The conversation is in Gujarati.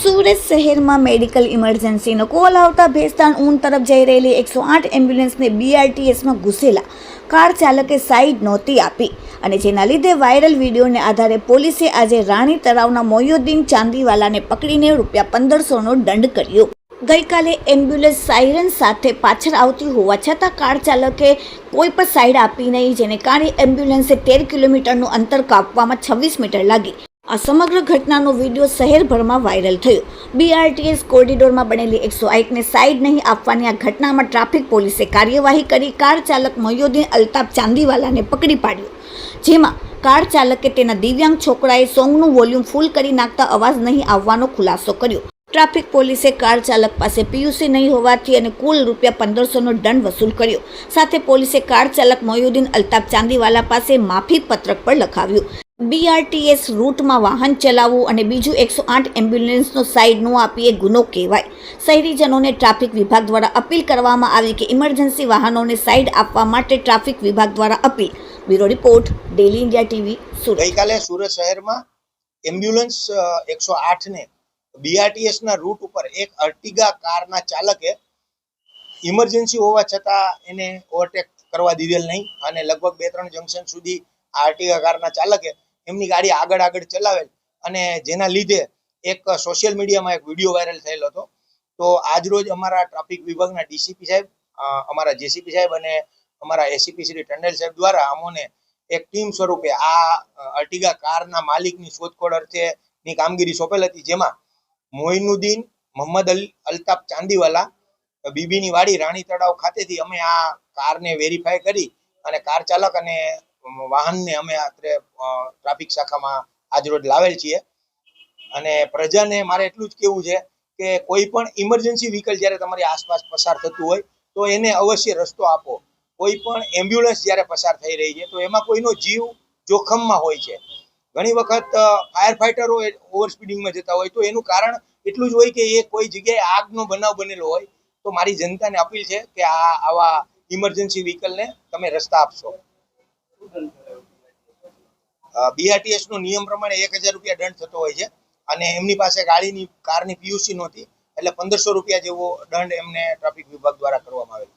સુરત શહેરમાં મેડિકલ ઇમરજન્સીનો કોલ આવતા ભેસ્તાન ઊન તરફ જઈ રહેલી એકસો આઠ એમ્બ્યુલન્સને બીઆરટીએસમાં ઘૂસેલા. કાર ચાલકે સાઈડ નહોતી આપી અને જેના લીધે વાયરલ વિડીયોને આધારે પોલીસે આજે રાણી તળાવના મોયુદ્દીન ચાંદીવાલાને પકડીને રૂપિયા પંદરસોનો દંડ કર્યો. ગઈકાલે એમ્બ્યુલન્સ સાયરન સાથે પાછળ આવતી હોવા છતાં કાર ચાલકે કોઈ પણ સાઈડ આપી નહીં, જેને કારણે એમ્બ્યુલન્સે તેર કિલોમીટરનું અંતર કાપવામાં છવ્વીસ મીટર લાગી. આ સમગ્ર ઘટનાનો વીડિયો શહેરભરમાં વાયરલ થયો. બીઆરટીએસ કોરિડોરમાં બનેલી એકસો એકને સાઈડ નહીં આપવાની આ ઘટનામાં ટ્રાફિક પોલીસે કાર્યવાહી કરી, કાર ચાલક મોયુદ્દીન અલ્તાફ ચાંદીવાલાને પકડી પાડ્યો. જેમાં કાર ચાલકે તેના દિવ્યાંગ છોકરાએ સોંગનું વોલ્યુમ ફૂલ કરી નાખતા અવાજ નહીં આવવાનો ખુલાસો કર્યો. ટ્રાફિક પોલીસે કાર ચાલક પાસે પીયુસી નહીં હોવાથી અને કુલ રૂપિયા પંદરસોનો દંડ વસૂલ કર્યો. સાથે પોલીસે કાર ચાલક મોયુદ્દીન અલ્તાફ ચાંદીવાલા પાસે માફી પત્રક પણ લખાવ્યું. બીઆરટીએસ રૂટમાં વાહન ચલાવવું અને બીજું એકસો આઠ એમ્બ્યુલન્સનો સાઇડ ન આપી એ ગુનો કહેવાય. શહેરીજનોને ટ્રાફિક વિભાગ દ્વારા અપીલ કરવામાં આવી કે ઇમરજન્સી વાહનોને સાઇડ આપવા માટે ટ્રાફિક વિભાગ દ્વારા appeal. Bureau report daily India TV, Surat. ગઈકાલે સુરત શહેરમાં એમ્બ્યુલન્સ એકસો આઠને બીઆરટીએસના રૂટ ઉપર એક અર્ટિગા કારના ચાલકે ઇમરજન્સી હોવા છતાં એને ઓવરટેક કરવા દીધેલ નહીં અને લગભગ બે ત્રણ જંકશન સુધી આ કારના ચાલકે એમની ગાડી આગળ આગળ ચલાવેલ અને જેના લીધે એક સોશિયલ મીડિયામાં એક વીડિયો વાયરલ થયેલો હતો. તો આજરોજ અમારા ટ્રાફિક વિભાગના ડીસીપી સાહેબ અમારા જેસીપી સાહેબ અને અમારા એસીપી શ્રી ટંડેલ સાહેબ દ્વારા અમોને એક ટીમ સ્વરૂપે આ અર્ટિગા કારના માલિકની શોધખોળ અર્થેની કામગીરી સોંપેલ હતી, જેમાં મોઇનુદ્દીન મોહમ્મદ અલ્તાફ ચાંદીવાલા, બીબીની વાડી રાણી તળાવ ખાતેથી અમે આ કારને વેરીફાઈ કરી અને કાર ચાલક અને વાહનને અમે અત્રે ટ્રાફિક શાખામાં આજરોજ લાવેલ છીએ. અને પ્રજાને મારે એટલું જ કેવું છે કે કોઈ પણ ઇમરજન્સી વ્હીકલ જ્યારે તમારી આસપાસ પસાર થતું હોય, તો એને અવશ્ય રસ્તો આપો. કોઈ પણ એમ્બ્યુલન્સ જ્યારે પસાર થઈ રહી છે, તો એમાં કોઈનો જીવ જોખમમાં હોય છે. ઘણી વખત ફાયર ફાઈટરો ઓવર સ્પીડિંગમાં જતા હોય, તો એનું કારણ એટલું જ હોય કે એ કોઈ જગ્યાએ આગનો બનાવ બનેલો હોય, તો મારી જનતાને અપીલ છે કે આ આવા ઇમરજન્સી વ્હીકલને તમે રસ્તા આપશો. બીઆરટીએસ નો નિયમ પ્રમાણે એક હજાર રૂપિયા દંડ થતો હોય છે. અને એમની પાસે ગાડીની, કારની પીયુસી નહોતી. એટલે પંદરસો રૂપિયા જેવો દંડ એમને ટ્રાફિક વિભાગ દ્વારા કરવામાં આવેલ.